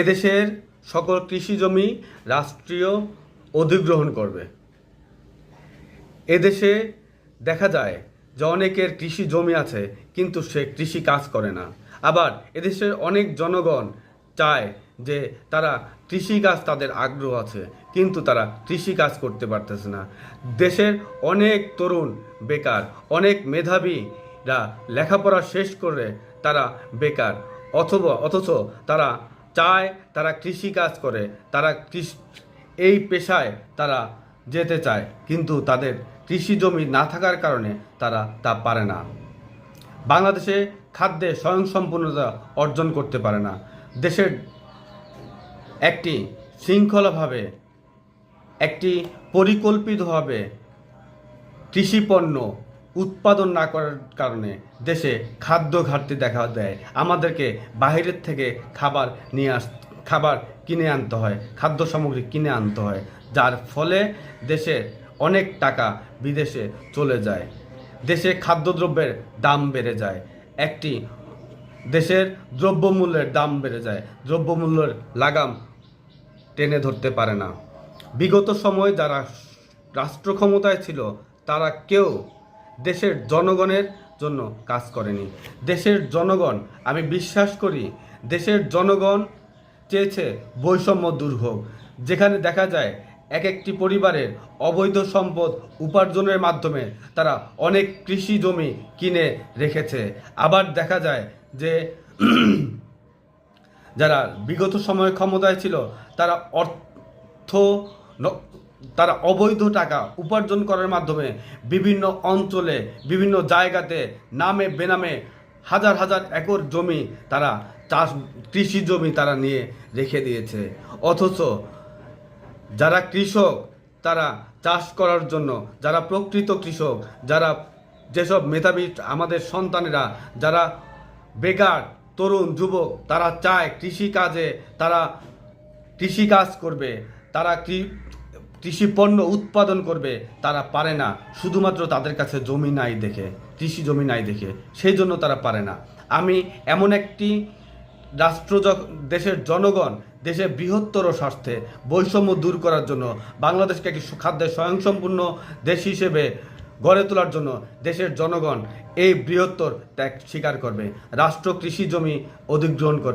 এদেশের সকল কৃষি জমি রাষ্ট্রীয় অধিগ্রহণ করবে। এদেশে দেখা যায় যে অনেকের কৃষি জমি আছে, কিন্তু সে কৃষি কাজ করে না। আবার এদেশের অনেক জনগণ চায় যে তারা কৃষি কাজ তাদের আগ্রহ আছে, কিন্তু তারা কৃষি কাজ করতে পারতেছে না। দেশের অনেক তরুণ বেকার, অনেক মেধাবীরা লেখাপড়া শেষ করে তারা বেকার, অথবা অথচ তারা চায় তারা কৃষি কাজ করে, তারা এই পেশায় তারা যেতে চায়, কিন্তু তাদের কৃষি জমি না থাকার কারণে তারা তা পারে না। বাংলাদেশে খাদ্যে স্বয়ংসম্পূর্ণতা অর্জন করতে পারে না। দেশের একটি শৃঙ্খলাভাবে, একটি পরিকল্পিতভাবে কৃষি পণ্য উৎপাদন না করার কারণে দেশে খাদ্য ঘাটতি দেখা দেয়। আমাদেরকে বাইরের থেকে খাবার নিয়ে আস, খাবার কিনে আনতে হয়, খাদ্য সামগ্রী কিনে আনতে হয়, যার ফলে দেশে অনেক টাকা বিদেশে চলে যায়। দেশে খাদ্যদ্রব্যের দাম বেড়ে যায়। একটি দেশের দ্রব্যমূল্যের দাম বেড়ে যায়। দ্রব্যমূল্যের লাগাম টেনে ধরতে পারে না। বিগত সময় যারা রাষ্ট্র ক্ষমতায় ছিল, তারা কেউ দেশের জনগণের জন্য কাজ করেনি। দেশের জনগণ, আমি বিশ্বাস করি, দেশের জনগণ চেয়েছে বৈষম্য দূর হোক। যেখানে দেখা যায় এক একটি পরিবারের অবৈধ সম্পদ উপার্জনের মাধ্যমে তারা অনেক কৃষি জমি কিনে রেখেছে। আবার দেখা যায় যে, যারা বিগত সময়ে ক্ষমতায় ছিল, তারা অর্থ তারা অবৈধ টাকা উপার্জন করার মাধ্যমে বিভিন্ন অঞ্চলে, বিভিন্ন জায়গাতে, নামে বেনামে হাজার হাজার একর জমি তারা চাষ, কৃষি জমি তারা নিয়ে রেখে দিয়েছে। অথচ যারা কৃষক, তারা চাষ করার জন্য, যারা প্রকৃত কৃষক, যারা যেসব মেধাবী আমাদের সন্তানেরা, যারা বেকার, তরুণ, যুবক, তারা চায় কৃষি কাজে তারা কৃষি কাজ করবে, তারা কৃষি পণ্য উৎপাদন করবে, তারা পারে না। শুধুমাত্র তাদের কাছে জমি নাই দেখে, কৃষি জমি নাই দেখে, সেই জন্য তারা পারে না। আমি এমন একটি রাষ্ট্র দেশের জনগণ, দেশের বৃহত্তর স্বার্থে বৈষম্য দূর করার জন্য, বাংলাদেশকে একটি সু- খাদ্যে স্বয়ংসম্পূর্ণ দেশ হিসেবে গড়ে তোলার জন্য দেশের জনগণ এই বৃহত্তর ত্যাগ স্বীকার করবে। রাষ্ট্র কৃষি জমি অধিগ্রহণ করবে।